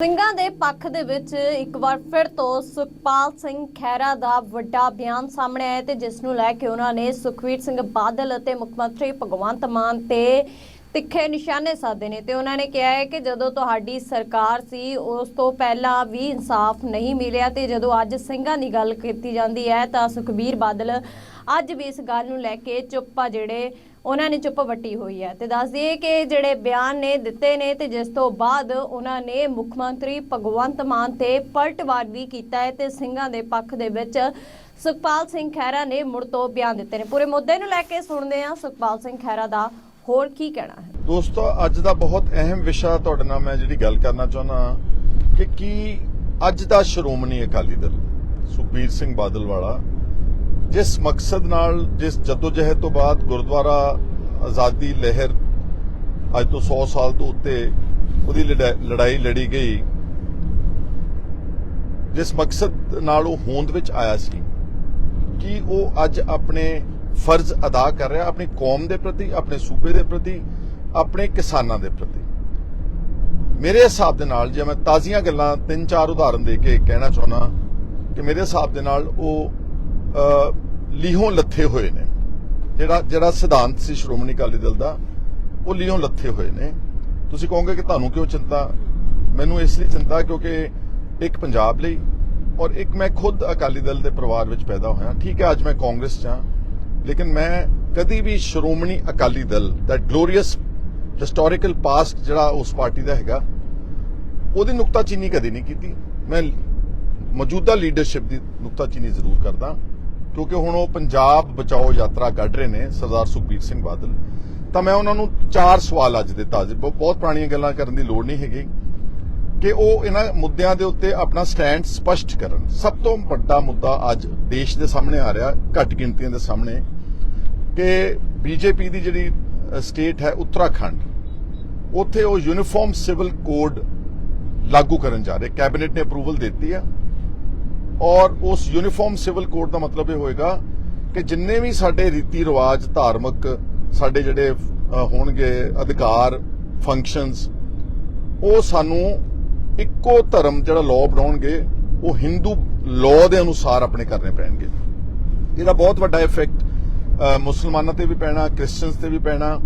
ਸਿੰਘਾਂ ਦੇ ਪੱਖ ਦੇ ਵਿੱਚ ਇੱਕ ਵਾਰ ਫਿਰ ਤੋਂ ਸੁਖਪਾਲ ਸਿੰਘ ਖਹਿਰਾ ਦਾ ਵੱਡਾ ਬਿਆਨ ਸਾਹਮਣੇ ਆਇਆ ਤੇ ਜਿਸ ਨੂੰ ਲੈ ਕੇ ਉਹਨਾਂ ਨੇ ਸੁਖਵੀਰ ਸਿੰਘ ਬਾਦਲ ਅਤੇ ਮੁੱਖ ਮੰਤਰੀ ਭਗਵੰਤ ਮਾਨ ਤੇ ਤਿੱਖੇ ਨਿਸ਼ਾਨੇ ਸਾਧੇ ਨੇ ਤੇ ਉਹਨਾਂ ਨੇ ਕਿਹਾ ਹੈ ਕਿ ਜਦੋਂ ਤੁਹਾਡੀ ਸਰਕਾਰ ਸੀ, ਉਸ ਤੋਂ ਪਹਿਲਾਂ ਵੀ ਇਨਸਾਫ ਨਹੀਂ ਮਿਲਿਆ ਤੇ ਜਦੋਂ ਅੱਜ ਸਿੰਘਾਂ ਦੀ ਗੱਲ ਕੀਤੀ ਜਾਂਦੀ ਹੈ ਤਾਂ ਸੁਖਬੀਰ ਬਾਦਲ ਅੱਜ ਵੀ ਇਸ ਗੱਲ ਨੂੰ ਲੈ ਕੇ ਚੁੱਪ ਆ ਜਿਹੜੇ ਉਹਨਾਂ ਨੇ ਚੁੱਪ ਵੱਟੀ ਹੋਈ ਹੈ। ਤੇ ਦੱਸ ਦਈਏ ਕਿ ਜਿਹੜੇ ਬਿਆਨ ਨੇ ਦਿੱਤੇ ਨੇ ਤੇ ਜਿਸ ਤੋਂ ਬਾਅਦ ਉਹਨਾਂ ਨੇ ਮੁੱਖ ਮੰਤਰੀ ਭਗਵੰਤ ਮਾਨ ਤੇ ਪਲਟਵਾਰ ਵੀ ਕੀਤਾ ਹੈ ਤੇ ਸਿੰਘਾਂ ਦੇ ਪੱਖ ਦੇ ਵਿੱਚ ਸੁਖਪਾਲ ਸਿੰਘ ਖਹਿਰਾ ਨੇ ਮੁੜ ਤੋਂ ਬਿਆਨ ਦਿੱਤੇ ਨੇ। ਪੂਰੇ ਮੁੱਦੇ ਨੂੰ ਲੈ ਕੇ ਸੁਣਦੇ ਹਾਂ ਸੁਖਪਾਲ ਸਿੰਘ ਖਹਿਰਾ ਦਾ ਹੋਰ ਕੀ ਕਹਿਣਾ ਹੈ? ਦੋਸਤੋ, ਅੱਜ ਦਾ ਬਹੁਤ ਅਹਿਮ ਵਿਸ਼ਾ ਤੁਹਾਡੇ ਨਾਲ ਮੈਂ ਜਿਹੜੀ ਗੱਲ ਕਰਨਾ ਚਾਹੁੰਦਾ ਕਿ ਕੀ ਅੱਜ ਦਾ ਸ਼੍ਰੋਮਣੀ ਅਕਾਲੀ ਦਲ, ਸੁਖਬੀਰ ਸਿੰਘ ਬਾਦਲ ਵਾਲਾ ਜਿਸ ਮਕਸਦ ਨਾਲ, ਜਿਸ ਜਦੋਜਹਿਦ ਤੋਂ ਬਾਅਦ ਗੁਰਦੁਆਰਾ ਆਜ਼ਾਦੀ ਲਹਿਰ ਅੱਜ ਤੋਂ 100 ਸਾਲ ਤੋਂ ਉੱਤੇ ਉਹਦੀ ਲੜਾ- ਲੜਾਈ ਲੜੀ ਗਈ, ਜਿਸ ਮਕਸਦ ਨਾਲ ਉਹ ਹੋਂਦ ਵਿੱਚ ਆਇਆ ਸੀ, ਕਿ ਉਹ ਅੱਜ ਆਪਣੇ ਫਰਜ਼ ਅਦਾ ਕਰ ਰਿਹਾ ਆਪਣੀ ਕੌਮ ਦੇ ਪ੍ਰਤੀ, ਆਪਣੇ ਸੂਬੇ ਦੇ ਪ੍ਰਤੀ, ਆਪਣੇ ਕਿਸਾਨਾਂ ਦੇ ਪ੍ਰਤੀ। ਮੇਰੇ ਹਿਸਾਬ ਦੇ ਨਾਲ, ਜੇ ਮੈਂ ਤਾਜ਼ੀਆਂ ਗੱਲਾਂ, ਤਿੰਨ ਚਾਰ ਉਦਾਹਰਨ ਦੇ ਕੇ ਕਹਿਣਾ ਚਾਹੁੰਦਾ, ਕਿ ਮੇਰੇ ਹਿਸਾਬ ਦੇ ਨਾਲ ਉਹ ਲੀਹੋਂ ਲੱਥੇ ਹੋਏ ਨੇ। ਜਿਹੜਾ ਜਿਹੜਾ ਸਿਧਾਂਤ ਸੀ ਸ਼੍ਰੋਮਣੀ ਅਕਾਲੀ ਦਲ ਦਾ, ਉਹ ਲੀਹੋਂ ਲੱਥੇ ਹੋਏ ਨੇ। ਤੁਸੀਂ ਕਹੋਗੇ ਕਿ ਤੁਹਾਨੂੰ ਕਿਉਂ ਚਿੰਤਾ? ਮੈਨੂੰ ਇਸ ਲਈ ਚਿੰਤਾ ਕਿਉਂਕਿ ਇੱਕ ਪੰਜਾਬ ਲਈ ਔਰ ਇੱਕ ਮੈਂ ਖੁਦ ਅਕਾਲੀ ਦਲ ਦੇ ਪਰਿਵਾਰ ਵਿੱਚ ਪੈਦਾ ਹੋਇਆ। ਠੀਕ ਹੈ, ਅੱਜ ਮੈਂ ਕਾਂਗਰਸ 'ਚ ਹਾਂ। ਲੇਕਿਨ ਮੈਂ ਕਦੀ ਵੀ ਸ਼੍ਰੋਮਣੀ ਅਕਾਲੀ ਦਲ ਦਾ ਗਲੋਰੀਅਸ ਹਿਸਟੋਰੀਕਲ ਪਾਸਟ ਜਿਹੜਾ ਉਸ ਪਾਰਟੀ ਦਾ ਹੈਗਾ, ਉਹਦੀ ਨੁਕਤਾਚੀਨੀ ਕਦੀ ਨਹੀਂ ਕੀਤੀ। ਮੈਂ ਮੌਜੂਦਾ ਲੀਡਰਸ਼ਿਪ ਦੀ ਨੁਕਤਾਚੀਨੀ ਜ਼ਰੂਰ ਕਰਦਾ, ਕਿਉਂਕਿ ਹੁਣ ਉਹ ਪੰਜਾਬ ਬਚਾਓ ਯਾਤਰਾ ਕੱਢ ਰਹੇ ਨੇ ਸਰਦਾਰ ਸੁਖਬੀਰ ਸਿੰਘ ਬਾਦਲ। ਤਾਂ ਮੈਂ ਉਹਨਾਂ ਨੂੰ ਚਾਰ ਸਵਾਲ ਅੱਜ ਦਿੱਤਾ। ਬਹੁਤ ਪੁਰਾਣੀਆਂ ਗੱਲਾਂ ਕਰਨ ਦੀ ਲੋੜ ਨਹੀਂ ਹੈਗੀ ਕਿ ਉਹ ਇਹਨਾਂ ਮੁੱਦਿਆਂ ਦੇ ਉੱਤੇ ਆਪਣਾ ਸਟੈਂਡ ਸਪਸ਼ਟ ਕਰਨ। ਸਭ ਤੋਂ ਵੱਡਾ ਮੁੱਦਾ ਅੱਜ ਦੇਸ਼ ਦੇ ਸਾਹਮਣੇ ਆ ਰਿਹਾ, ਘੱਟ ਗਿਣਤੀਆਂ ਦੇ ਸਾਹਮਣੇ। ਕਿ ਬੀਜੇਪੀ ਦੀ ਜਿਹੜੀ ਸਟੇਟ ਹੈ ਉੱਤਰਾਖੰਡ, ਉੱਥੇ ਉਹ ਯੂਨੀਫਾਰਮ ਸਿਵਲ ਕੋਡ ਲਾਗੂ ਕਰਨ ਜਾ ਰਹੇ ਕੈਬਨਿਟ ਨੇ ਅਪਰੂਵਲ ਦਿੱਤੀ ਆ। ਔਰ ਉਸ ਯੂਨੀਫਾਰਮ ਸਿਵਲ ਕੋਡ ਦਾ ਮਤਲਬ ਇਹ ਹੋਏਗਾ ਕਿ ਜਿੰਨੇ ਵੀ ਸਾਡੇ ਰੀਤੀ ਰਿਵਾਜ, ਧਾਰਮਿਕ ਸਾਡੇ ਜਿਹੜੇ ਹੋਣਗੇ, ਅਧਿਕਾਰ ਫੰਕਸ਼ਨਸ ਉਹ ਸਾਨੂੰ ਇੱਕੋ ਧਰਮ ਜਿਹੜਾ ਲਾਅ ਬਣਾਉਣਗੇ, ਉਹ ਹਿੰਦੂ ਲਾਅ ਦੇ ਅਨੁਸਾਰ ਆਪਣੇ ਕਰਨੇ ਪੈਣਗੇ। ਇਹਦਾ ਬਹੁਤ ਵੱਡਾ ਇਫੈਕਟ ਮੁਸਲਮਾਨਾਂ ਤੇ ਵੀ ਪੈਣਾ, ਕ੍ਰਿਸਚੀਅਨਸ ਤੇ ਵੀ ਪੈਣਾ,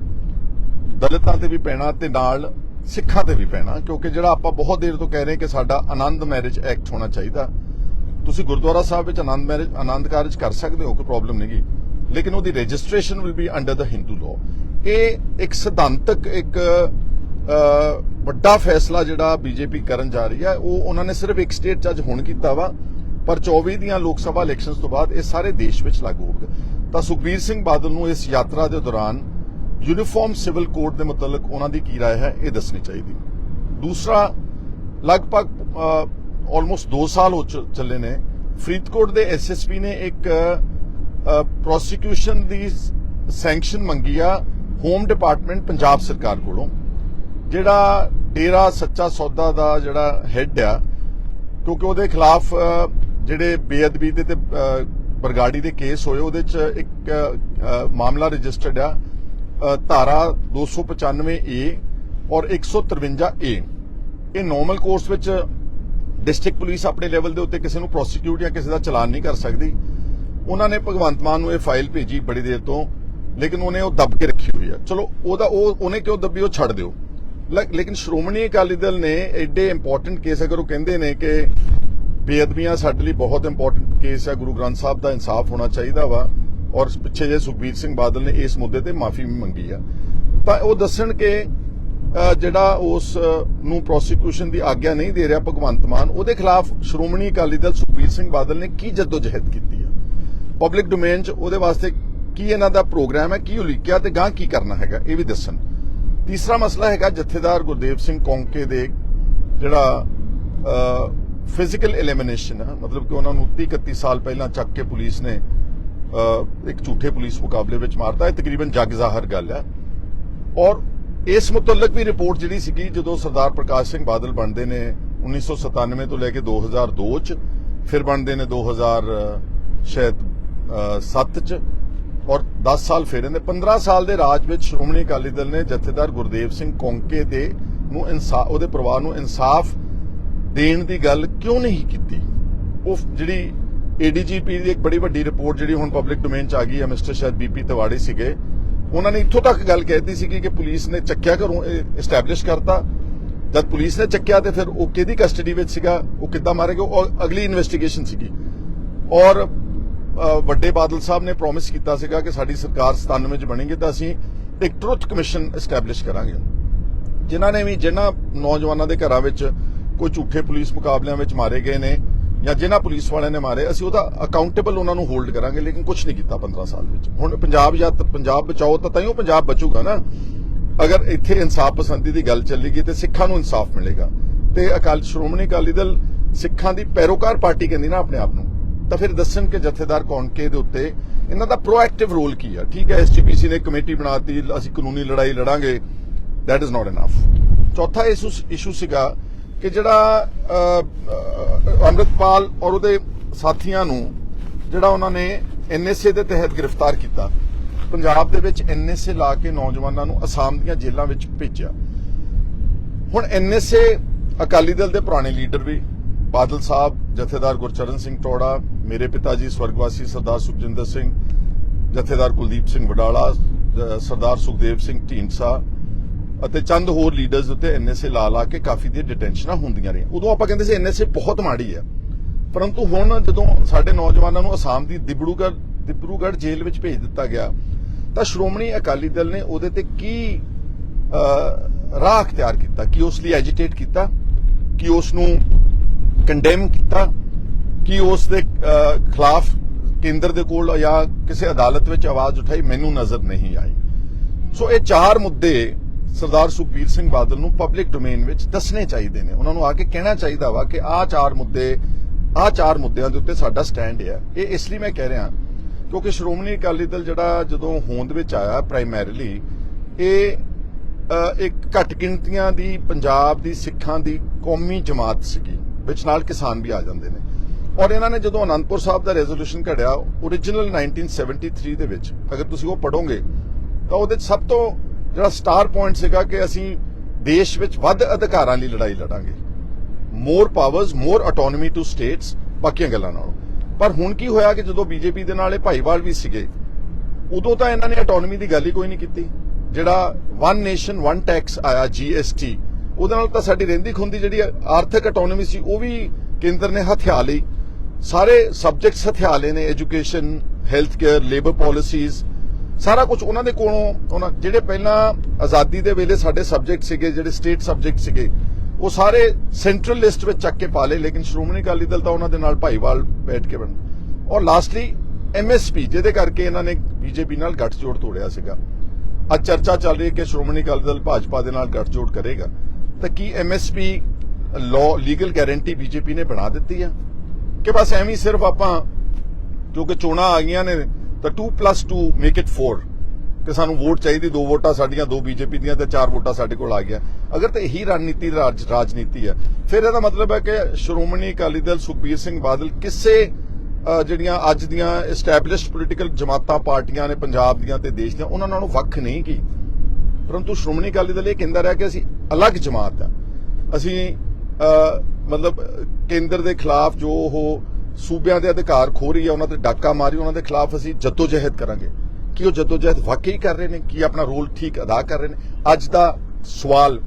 ਦਲਿਤਾਂ ਤੇ ਵੀ ਪੈਣਾ ਤੇ ਨਾਲ ਸਿੱਖਾਂ ਤੇ ਵੀ ਪੈਣਾ, ਕਿਉਂਕਿ ਜਿਹੜਾ ਆਪਾਂ ਬਹੁਤ ਦੇਰ ਤੋਂ ਕਹਿ ਰਹੇ ਕਿ ਸਾਡਾ ਆਨੰਦ ਮੈਰਿਜ ਐਕਟ ਹੋਣਾ ਚਾਹੀਦਾ। ਤੁਸੀਂ ਗੁਰਦੁਆਰਾ ਸਾਹਿਬ ਵਿੱਚ ਆਨੰਦ ਮੈਰਿਜ, ਆਨੰਦ ਕਾਰਜ ਕਰ ਸਕਦੇ ਹੋ, ਕੋਈ ਪ੍ਰੋਬਲਮ ਨਹੀਂਗੀ ਲੇਕਿਨ ਉਹਦੀ registration will be under the Hindu law ਇਹ ਇੱਕ ਸਿਧਾਂਤਕ, ਇੱਕ ਵੱਡਾ ਫੈਸਲਾ ਜਿਹੜਾ ਬੀਜੇਪੀ ਕਰਨ ਜਾ ਰਹੀ ਹੈ, ਉਹ ਉਹਨਾਂ ਨੇ ਸਿਰਫ ਇੱਕ ਸਟੇਟ ਜੱਜ ਹੁਣ ਕੀਤਾ ਵਾ, ਪਰ 24 ਦੀਆਂ ਲੋਕ ਸਭਾ ਇਲੈਕਸ਼ਨਸ ਤੋਂ ਬਾਅਦ ਇਹ ਸਾਰੇ ਦੇਸ਼ ਵਿੱਚ ਲਾਗੂ ਹੋਊਗਾ ਤਾਂ ਸੁਖਬੀਰ ਸਿੰਘ ਬਾਦਲ ਨੂੰ ਇਸ ਯਾਤਰਾ ਦੇ ਦੌਰਾਨ ਯੂਨੀਫਾਰਮ ਸਿਵਲ ਕੋਡ ਦੇ ਮੁਤਲਕ ਉਹਨਾਂ ਦੀ ਕੀ ਰਾਏ ਹੈ, ਇਹ ਦੱਸਣੀ ਚਾਹੀਦੀ। ਦੂਸਰਾ, ਲਗਭਗ ਆਲਮੋਸਟ 2 ਸਾਲ ਹੋ ਚੱਲੇ ਨੇ। ਫਰੀਦਕੋਟ ਦੇ ਐਸਐਸਪੀ ਨੇ ਇੱਕ ਪ੍ਰੋਸੀਕਿਊਸ਼ਨ ਦੀ ਸੈਂਕਸ਼ਨ ਮੰਗੀ ਆ ਹੋਮ ਡਿਪਾਰਟਮੈਂਟ ਪੰਜਾਬ ਸਰਕਾਰ ਕੋਲੋਂ, ਜਿਹੜਾ ਡੇਰਾ ਸੱਚਾ ਸੌਦਾ ਦਾ ਜਿਹੜਾ ਹੈੱਡ ਆ, ਕਿਉਂਕਿ ਉਹਦੇ ਖਿਲਾਫ ਜਿਹੜੇ ਬੇਅਦਬੀ ਦੇ ਤੇ ਬਰਗਾੜੀ ਦੇ ਕੇਸ ਹੋਏ ਉਹਦੇ ਚ ਇੱਕ ਅ, ਅ, ਮਾਮਲਾ ਰਜਿਸਟਰਡ ਆ ਅ, ਧਾਰਾ 295 ਏ ਔਰ 153 ਏ। ਇਹ ਨਾਰਮਲ ਕੋਰਸ ਵਿੱਚ ਡਿਸਟ੍ਰਿਕਟ ਪੁਲਿਸ ਆਪਣੇ ਲੈਵਲ ਦੇ ਉੱਤੇ ਕਿਸੇ ਨੂੰ ਪ੍ਰੋਸੀਕਿਊਟ ਜਾਂ ਕਿਸੇ ਦਾ ਚਲਾਨ ਨਹੀਂ ਕਰ ਸਕਦੀ। ਉਹਨਾਂ ਨੇ ਭਗਵੰਤ ਮਾਨ ਨੂੰ ਇਹ ਫਾਈਲ ਭੇਜੀ ਬੜੀ ਦੇਰ ਤੋਂ ਲੇਕਿਨ ਉਹਨੇ ਉਹ ਦੱਬ ਕੇ ਰੱਖੀ ਹੋਈ ਆ। ਚਲੋ ਉਹਦਾ ਉਹ ਉਹਨੇ ਕਿਉਂ ਦੱਬੀ ਉਹ ਛੱਡ ਦਿਓ। ਲੇਕਿਨ ਸ਼੍ਰੋਮਣੀ ਅਕਾਲੀ ਦਲ ਨੇ ਐਡੇ ਇੰਪੋਰਟੈਂਟ ਕੇਸ ਅਗਰ ਉਹ ਕਹਿੰਦੇ ਨੇ ਕਿ ਬੇਅਦਬੀਆਂ ਸਾਡੇ ਲਈ ਬਹੁਤ ਇੰਪੋਰਟੈਂਟ ਕੇਸ ਹੈ ਗੁਰੂ ਗ੍ਰੰਥ ਸਾਹਿਬ ਦਾ ਇਨਸਾਫ ਹੋਣਾ ਚਾਹੀਦਾ ਵਾ। ਔਰ ਪਿੱਛੇ ਜੇ ਸੁਖਬੀਰ ਸਿੰਘ ਬਾਦਲ ਨੇ ਇਸ ਮੁੱਦੇ ਤੇ ਮਾਫੀ ਵੀ ਮੰਗੀ ਆ। ਤਾਂ ਉਹ ਦੱਸਣ ਕਿ ਜਿਹੜਾ ਉਸ ਨੂੰ ਪ੍ਰੋਸੀਕਿਊਸ਼ਨ ਦੀ ਆਗਿਆ ਨਹੀਂ ਦੇ ਰਿਹਾ ਭਗਵੰਤ ਮਾਨ, ਉਹਦੇ ਖਿਲਾਫ ਸ਼੍ਰੋਮਣੀ ਅਕਾਲੀ ਦਲ ਸੁਖਬੀਰ ਸਿੰਘ ਬਾਦਲ ਨੇ ਕੀ ਜਦੋਜਹਿਦ ਕੀਤੀ ਆ? ਪਬਲਿਕ ਡੋਮੇਨ 'ਚ ਉਹਦੇ ਵਾਸਤੇ ਕੀ ਇਹਨਾਂ ਦਾ ਪ੍ਰੋਗਰਾਮ ਹੈ, ਕੀ ਉਲੀਕਿਆ ਤੇ ਗਾਂ ਕੀ ਕਰਨਾ ਹੈਗਾ, ਇਹ ਵੀ ਦੱਸਣ। ਤੀਸਰਾ ਮਸਲਾ ਹੈਗਾ ਜਥੇਦਾਰ ਗੁਰਦੇਵ ਸਿੰਘ ਕੌਂਕੇ ਦੇ ਜਿਹੜਾ ਫਿਜ਼ੀਕਲ ਐਲੀਮੀਨੇਸ਼ਨ ਹੈ ਮਤਲਬ ਕਿ ਉਹਨਾਂ ਨੂੰ 30 31 ਸਾਲ ਪਹਿਲਾਂ ਚੱਕ ਕੇ ਪੁਲਿਸ ਨੇ ਇੱਕ ਝੂਠੇ ਪੁਲਿਸ ਮੁਕਾਬਲੇ ਵਿੱਚ ਮਾਰਤਾ। ਇਹ ਤਕਰੀਬਨ ਜੱਗ ਜ਼ਾਹਰ ਗੱਲ ਹੈ ਔਰ ਇਸ ਮੁਤਲਕ ਵੀ ਰਿਪੋਰਟ ਜਿਹੜੀ ਸੀਗੀ, ਜਦੋਂ ਸਰਦਾਰ ਪ੍ਰਕਾਸ਼ ਸਿੰਘ ਬਾਦਲ ਬਣਦੇ ਨੇ 1997 ਤੋਂ ਲੈ ਕੇ 2002 ਚ, ਫਿਰ ਬਣਦੇ ਨੇ 2000 ਸ਼ਾਇਦ 7 ਚ, ਔਰ 10 ਸਾਲ ਫਿਰ ਇਹਨੇ 15 ਸਾਲ ਦੇ ਰਾਜ ਵਿੱਚ ਸ਼੍ਰੋਮਣੀ ਅਕਾਲੀ ਦਲ ਨੇ ਜਥੇਦਾਰ ਗੁਰਦੇਵ ਸਿੰਘ ਕੌਂਕੇ ਦੇ ਨੂੰ ਇਨਸਾਫ ਉਹਦੇ ਪਰਿਵਾਰ ਨੂੰ ਇਨਸਾਫ ਦੇਣ ਦੀ ਗੱਲ ਕਿਉਂ ਨਹੀਂ ਕੀਤੀ? ਉਹ ਜਿਹੜੀ ਏਡੀਜੀਪੀ ਦੀ ਇੱਕ ਬੜੀ ਵੱਡੀ ਰਿਪੋਰਟ ਜਿਹੜੀ ਹੁਣ ਪਬਲਿਕ ਡੋਮੇਨ ਚ ਆ ਗਈ ਹੈ ਮਿਸਟਰ ਸ਼ਾਇਦ ਬੀਪੀ ਤਿਵਾੜੀ ਸੀਗੇ, ਉਹਨਾਂ ਨੇ ਇੱਥੋਂ ਤੱਕ ਗੱਲ ਕਹਿਤੀ ਸੀ ਕਿ ਪੁਲਿਸ ਨੇ ਚੱਕਿਆ ਘਰੋਂ ਐਸਟੈਬਲਿਸ਼ ਕਰਤਾ। ਜਦ ਪੁਲਿਸ ਨੇ ਚੱਕਿਆ ਤੇ ਫਿਰ ਉਹ ਕਿਹਦੀ ਕਸਟਡੀ ਵਿੱਚ ਸੀਗਾ, ਉਹ ਕਿੱਦਾਂ ਮਾਰੇ ਗਏ, ਉਹ ਅਗਲੀ ਇਨਵੈਸਟੀਗੇਸ਼ਨ ਸੀਗੀ। ਔਰ ਵੱਡੇ ਬਾਦਲ ਸਾਹਿਬ ਨੇ ਪ੍ਰੋਮਿਸ ਕੀਤਾ ਸੀਗਾ ਕਿ ਸਾਡੀ ਸਰਕਾਰ 97 ਚ ਬਣੇਗੀ ਤਾਂ ਅਸੀਂ ਇੱਕ ਟਰੁੱਥ ਕਮਿਸ਼ਨ ਐਸਟੈਬਲਿਸ਼ ਕਰਾਂਗੇ। ਜਿਨ੍ਹਾਂ ਨੇ ਵੀ, ਜਿਨ੍ਹਾਂ ਨੌਜਵਾਨਾਂ ਦੇ ਘਰਾਂ ਵਿੱਚ ਕੋਈ ਝੂਠੇ ਪੁਲਿਸ ਮੁਕਾਬਲਿਆਂ ਵਿੱਚ ਮਾਰੇ ਗਏ ਨੇ ਜਾਂ ਜਿਨ੍ਹਾਂ ਪੁਲਿਸ ਵਾਲਿਆਂ ਨੇ ਮਾਰੇ, ਅਸੀਂ ਉਹਦਾ ਅਕਾਊਂਟੇਬਲ ਉਹਨਾਂ ਨੂੰ ਹੋਲਡ ਕਰਾਂਗੇ, ਲੇਕਿਨ ਕੁਝ ਨਹੀਂ ਕੀਤਾ 15 ਸਾਲ ਵਿੱਚ। ਹੁਣ ਪੰਜਾਬ ਜਾਂ ਪੰਜਾਬ ਬਚਾਓ ਤਾਂ ਤਾਈਓ ਪੰਜਾਬ ਬਚੂਗਾ ਨਾ। ਅਗਰ ਇੱਥੇ ਇਨਸਾਫ ਪਸੰਦੀ ਦੀ ਗੱਲ ਚੱਲੇਗੀ ਤੇ ਸਿੱਖਾਂ ਨੂੰ ਇਨਸਾਫ ਮਿਲੇਗਾ। ਤੇ ਅਕਾਲ, ਸ਼੍ਰੋਮਣੀ ਅਕਾਲੀ ਦਲ ਸਿੱਖਾਂ ਦੀ ਪੈਰੋਕਾਰ ਪਾਰਟੀ ਕਹਿੰਦੀ ਨਾ ਆਪਣੇ ਆਪ ਨੂੰ, ਤਾਂ ਫਿਰ ਦੱਸਣ ਕਿ ਜਥੇਦਾਰ ਕੌਣਕੇ ਦੇ ਉੱਤੇ, ਇਹਨਾਂ ਦਾ ਪ੍ਰੋਐਕਟਿਵ ਰੋਲ ਕੀ ਹੈ ਠੀਕ ਹੈ ਐਸਜੀਪੀਸੀ ਨੇ ਕਮੇਟੀ ਬਣਾਤੀ ਅਸੀਂ ਕਾਨੂੰਨੀ ਲੜਾਈ ਲੜਾਂਗੇ ਦੈਟ ਇਜ not enough ਚੌਥਾ ਇਸ਼ੂ ਸੀਗਾ ਕਿ ਜਿਹੜਾ ਅਹ, ਅੰਮ੍ਰਿਤਪਾਲ ਔਰ ਉਹਦੇ ਸਾਥੀਆਂ ਨੂੰ ਜਿਹੜਾ ਉਹਨਾਂ ਨੇ ਐਨਐਸਏ ਦੇ ਤਹਿਤ ਗ੍ਰਿਫਤਾਰ ਕੀਤਾ ਪੰਜਾਬ ਦੇ ਵਿੱਚ ਐਨਐਸਏ ਲਾ ਕੇ ਨੌਜਵਾਨਾਂ ਨੂੰ ਅਸਾਮ ਦੀਆਂ ਜੇਲ੍ਹਾਂ ਵਿੱਚ ਭੇਜਿਆ। ਹੁਣ ਐਨਐਸਏ ਅਕਾਲੀ ਦਲ ਦੇ ਪੁਰਾਣੇ ਲੀਡਰ ਵੀ ਬਾਦਲ ਸਾਹਿਬ ਜਥੇਦਾਰ ਗੁਰਚਰਨ ਸਿੰਘ ਟੋੜਾ ਮੇਰੇ ਪਿਤਾ ਜੀ ਸਵਰਗਵਾਸੀ ਸਰਦਾਰ ਸੁਖਜਿੰਦਰ ਸਿੰਘ ਜਥੇਦਾਰ ਕੁਲਦੀਪ ਸਿੰਘ ਵਡਾਲਾ ਸਰਦਾਰ ਸੁਖਦੇਵ ਸਿੰਘ ਢੀਂਡਸਾ ਅਤੇ ਚੰਦ ਹੋਰ ਲੀਡਰਸ ਉੱਤੇ ਐਨਐਸਏ ਲਾ ਲਾ ਕੇ ਕਾਫੀ ਦੀ ਡਿਟੈਂਸ਼ਨਾਂ ਹੁੰਦੀਆਂ ਰਹੀਆਂ। ਉਦੋਂ ਆਪਾਂ ਕਹਿੰਦੇ ਸੀ ਐਨਐਸਏ ਬਹੁਤ ਮਾੜੀ ਹੈ। ਪਰੰਤੂ ਹੁਣ ਜਦੋਂ ਸਾਡੇ ਨੌਜਵਾਨਾਂ ਨੂੰ ਅਸਾਮ ਦੀ ਦਿਬੜੂਗੜ੍ਹ ਦਿਬਰੂਗੜ੍ਹ ਜੇਲ੍ਹ ਵਿੱਚ ਭੇਜ ਦਿੱਤਾ ਗਿਆ, ਤਾਂ ਸ਼੍ਰੋਮਣੀ ਅਕਾਲੀ ਦਲ ਨੇ ਉਹਦੇ ਤੇ ਕੀ ਰਾਹ ਅਖਤਿਆਰ ਕੀਤਾ? ਕਿ ਉਸ ਲਈ ਐਜੀਟੇਟ ਕੀਤਾ? ਕਿ ਉਸ ਨੂੰ ਕੰਡੈਮ ਕੀਤਾ? ਕਿ ਉਸ ਦੇ ਖਿਲਾਫ ਕੇਂਦਰ ਦੇ ਕੋਲ ਜਾਂ ਕਿਸੇ ਅਦਾਲਤ ਵਿੱਚ ਆਵਾਜ਼ ਉਠਾਈ? ਮੈਨੂੰ ਨਜ਼ਰ ਨਹੀਂ ਆਈ। ਸੋ ਇਹ ਚਾਰ ਮੁੱਦੇ ਸਰਦਾਰ ਸੁਖਬੀਰ ਸਿੰਘ ਬਾਦਲ ਨੂੰ ਪਬਲਿਕ ਡੋਮੇਨ ਵਿੱਚ ਦੱਸਣੇ ਚਾਹੀਦੇ ਨੇ। ਉਹਨਾਂ ਨੂੰ ਆ ਕੇ ਕਹਿਣਾ ਚਾਹੀਦਾ ਵਾ ਕਿ ਆਹ ਚਾਰ ਮੁੱਦੇ, ਆਹ ਚਾਰ ਮੁੱਦਿਆਂ ਦੇ ਉੱਤੇ ਸਾਡਾ ਸਟੈਂਡ ਹੈ ਇਹ ਇਸ ਲਈ ਮੈਂ ਕਹਿ ਰਿਹਾ, ਕਿਉਂਕਿ ਸ਼੍ਰੋਮਣੀ ਅਕਾਲੀ ਦਲ ਜਿਹੜਾ ਜਦੋਂ ਹੋਂਦ ਵਿੱਚ ਆਇਆ ਪ੍ਰਾਇਮਰੀਲੀ ਇਹ ਇੱਕ ਘੱਟ ਗਿਣਤੀਆਂ ਦੀ ਪੰਜਾਬ ਦੀ, ਸਿੱਖਾਂ ਦੀ ਕੌਮੀ ਜਮਾਤ ਸੀਗੀ, ਵਿੱਚ ਨਾਲ ਕਿਸਾਨ ਵੀ ਆ ਜਾਂਦੇ ਨੇ। ਔਰ ਇਹਨਾਂ ਨੇ ਜਦੋਂ ਅਨੰਦਪੁਰ ਸਾਹਿਬ ਦਾ ਰੈਜ਼ੋਲੂਸ਼ਨ ਘੜਿਆ origignal 1973 ਦੇ ਵਿੱਚ, ਅਗਰ ਤੁਸੀਂ ਉਹ ਪੜੋਗੇ ਤਾਂ ਉਹਦੇ 'ਚ ਸਭ ਤੋਂ ਜਿਹੜਾ ਸਟਾਰ ਪੁਆਇੰਟ ਸੀਗਾ ਕਿ ਅਸੀਂ ਦੇਸ਼ ਵਿੱਚ ਵੱਧ ਅਧਿਕਾਰਾਂ ਲਈ ਲੜਾਈ ਲੜਾਂਗੇ। More powers more autonomy to states ਬਾਕੀਆਂ ਗੱਲਾਂ ਨਾਲੋਂ। ਪਰ ਹੁਣ ਕੀ ਹੋਇਆ ਕਿ ਜਦੋਂ ਬੀਜੇਪੀ ਦੇ ਨਾਲ ਇਹ ਭਾਈਵਾਲ ਵੀ ਸੀਗੇ, ਉਦੋਂ ਤਾਂ ਇਹਨਾਂ ਨੇ ਆਟੋਨੋਮੀ ਦੀ ਗੱਲ ਹੀ ਕੋਈ ਨਹੀਂ ਕੀਤੀ। ਜਿਹੜਾ ਵਨ ਨੇਸ਼ਨ ਵਨ ਟੈਕਸ ਆਇਆ ਜੀਐਸਟੀ ਉਹਦੇ ਨਾਲ ਤਾਂ ਸਾਡੀ ਰਹਿੰਦੀ ਖੁੰਦੀ ਜਿਹੜੀ ਆਰਥਿਕ ਆਟੋਨੋਮੀ ਸੀ, ਉਹ ਵੀ ਕੇਂਦਰ ਨੇ ਹਥਿਆ ਲਈ। ਸਾਰੇ ਸਬਜੈਕਟਸ ਹਥਿਆ ਲਏ ਨੇ education health care labour policies ਸਾਰਾ ਕੁਝ ਉਹਨਾਂ ਦੇ ਕੋਲੋਂ, ਉਹਨਾਂ ਜਿਹੜੇ ਪਹਿਲਾਂ ਆਜ਼ਾਦੀ ਦੇ ਵੇਲੇ ਸਾਡੇ ਸਬਜੈਕਟ ਸੀਗੇ, ਜਿਹੜੇ ਸਟੇਟ ਸਬਜੈਕਟ ਸੀਗੇ, ਉਹ ਸਾਰੇ ਸੈਂਟਰਲ ਲਿਸਟ ਵਿੱਚ ਚੱਕ ਕੇ ਪਾ ਲਏ, ਲੇਕਿਨ ਸ਼੍ਰੋਮਣੀ ਅਕਾਲੀ ਦਲ ਤਾਂ ਉਹਨਾਂ ਦੇ ਨਾਲ ਭਾਈਵਾਲ ਬੈਠ ਕੇ ਬਣ ਔਰ ਲਾਸਟਲੀ ਐਮਐਸਪੀ ਜਿਹਦੇ ਕਰਕੇ ਇਹਨਾਂ ਨੇ ਬੀਜੇਪੀ ਨਾਲ ਗੱਠਜੋੜ ਤੋੜਿਆ ਸੀਗਾ। ਅੱਜ ਚਰਚਾ ਚੱਲ ਰਹੀ ਹੈ ਕਿ ਸ਼੍ਰੋਮਣੀ ਅਕਾਲੀ ਦਲ ਭਾਜਪਾ ਦੇ ਨਾਲ ਗੱਠਜੋੜ ਕਰੇਗਾ। ਤਾਂ ਕੀ MSP law legal guarantee BJP ਨੇ ਬਣਾ ਦਿੱਤੀ ਆ? ਕਿ ਬਸ ਐਵੇਂ ਸਿਰਫ ਆਪਾਂ ਕਿਉਂਕਿ ਚੋਣਾਂ ਆ ਗਈਆਂ ਨੇ ਤਾਂ 2 2 ਮੇਕ ਇਟ 4 ਕਿ ਸਾਨੂੰ ਵੋਟ ਚਾਹੀਦੀ, ਦੋ ਵੋਟਾਂ ਸਾਡੀਆਂ, ਦੋ ਬੀਜੇਪੀ ਦੀਆਂ ਤੇ ਚਾਰ ਵੋਟਾਂ ਸਾਡੇ ਕੋਲ ਆ ਗਿਆ ਅਗਰ ਤਾਂ ਇਹੀ ਰਣਨੀਤੀ ਰਾਜ, ਰਾਜਨੀਤੀ ਹੈ, ਫਿਰ ਇਹਦਾ ਮਤਲਬ ਹੈ ਕਿ ਸ਼੍ਰੋਮਣੀ ਅਕਾਲੀ ਦਲ ਸੁਖਬੀਰ ਸਿੰਘ ਬਾਦਲ ਕਿਸੇ ਜਿਹੜੀਆਂ ਅੱਜ ਦੀਆਂ ਐਸਟੈਬਲਿਸ਼ਡ ਪੋਲੀਟੀਕਲ ਜਮਾਤਾਂ, ਪਾਰਟੀਆਂ ਨੇ ਪੰਜਾਬ ਦੀਆਂ ਤੇ ਦੇਸ਼ ਦੀਆਂ, ਉਹਨਾਂ ਨਾਲੋਂ ਵੱਖ ਨਹੀਂ ਕੀ। ਪਰੰਤੂ ਸ਼੍ਰੋਮਣੀ ਅਕਾਲੀ ਦਲ ਇਹ ਕਹਿੰਦਾ ਰਿਹਾ ਕਿ ਅਸੀਂ ਅਲੱਗ ਜਮਾਤ ਆ। ਅਸੀਂ ਮਤਲਬ ਕੇਂਦਰ ਦੇ ਖਿਲਾਫ ਜੋ ਉਹ ਸੂਬਿਆਂ ਦੇ ਅਧਿਕਾਰ ਖੋ ਰਹੀ ਹੈ, ਉਹਨਾਂ ਤੇ ਡਾਕਾ ਮਾਰੀ, ਉਹਨਾਂ ਦੇ ਖਿਲਾਫ ਅਸੀਂ ਜਦੋਜਹਿਦ ਕਰਾਂਗੇ। ਕਿ ਉਹ ਜਦੋਜਹਿਦ ਵਾਕਈ ਕਰ ਰਹੇ ਨੇ? ਕੀ ਆਪਣਾ ਰੋਲ ਠੀਕ ਅਦਾ ਕਰ ਰਹੇ ਨੇ? ਅੱਜ ਦਾ ਸਵਾਲ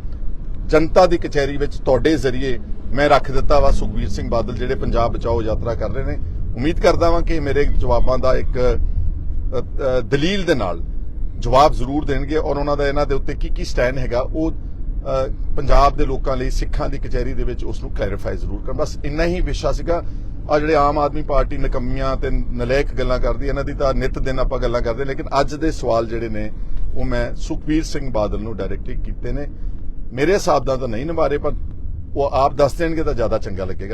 ਜਨਤਾ ਦੀ ਕਚਹਿਰੀ ਵਿੱਚ ਤੁਹਾਡੇ ਜ਼ਰੀਏ ਮੈਂ ਰੱਖ ਦਿੱਤਾ ਵਾ, ਸੁਖਬੀਰ ਸਿੰਘ ਬਾਦਲ ਜਿਹੜੇ ਪੰਜਾਬ ਬਚਾਓ ਯਾਤਰਾ ਕਰ ਰਹੇ ਨੇ। ਉਮੀਦ ਕਰਦਾ ਵਾਂ ਕਿ ਮੇਰੇ ਜਵਾਬਾਂ ਦਾ ਇੱਕ ਦਲੀਲ ਦੇ ਨਾਲ ਜਵਾਬ ਜ਼ਰੂਰ ਦੇਣਗੇ ਔਰ ਉਹਨਾਂ ਦਾ ਇਹਨਾਂ ਦੇ ਉੱਤੇ ਕੀ ਕੀ ਸਟੈਂਡ ਹੈਗਾ, ਉਹ ਪੰਜਾਬ ਦੇ ਲੋਕਾਂ ਲਈ, ਸਿੱਖਾਂ ਦੀ ਕਚਹਿਰੀ ਦੇ ਵਿੱਚ ਉਸ ਨੂੰ ਕਲੈਰੀਫਾਈ ਜ਼ਰੂਰ ਕਰਨ। ਬਸ ਇੰਨਾ ਹੀ ਵਿਸ਼ਾ ਸੀਗਾ। ਆ ਜਿਹੜੇ ਆਮ ਆਦਮੀ ਪਾਰਟੀ ਨਕਮੀਆਂ ਤੇ ਨਲਾਇਕ ਗੱਲਾਂ ਕਰਦੀ, ਇਹਨਾਂ ਦੀ ਤਾਂ ਨਿਤ ਦਿਨ ਆਪਾਂ ਗੱਲਾਂ ਕਰਦੇ, ਲੇਕਿਨ ਅੱਜ ਦੇ ਸਵਾਲ ਜਿਹੜੇ ਨੇ, ਉਹ ਮੈਂ ਸੁਖਬੀਰ ਸਿੰਘ ਬਾਦਲ ਨੂੰ ਡਾਇਰੈਕਟਲੀ ਕੀਤੇ ਨੇ। ਮੇਰੇ ਹਿਸਾਬ ਦਾ ਤਾਂ ਨਹੀਂ ਨਿਵਾਰੇ ਪਰ ਉਹ ਆਪ ਦੱਸ ਦੇਣਗੇ ਤਾਂ ਜ਼ਿਆਦਾ ਚੰਗਾ ਲੱਗੇਗਾ।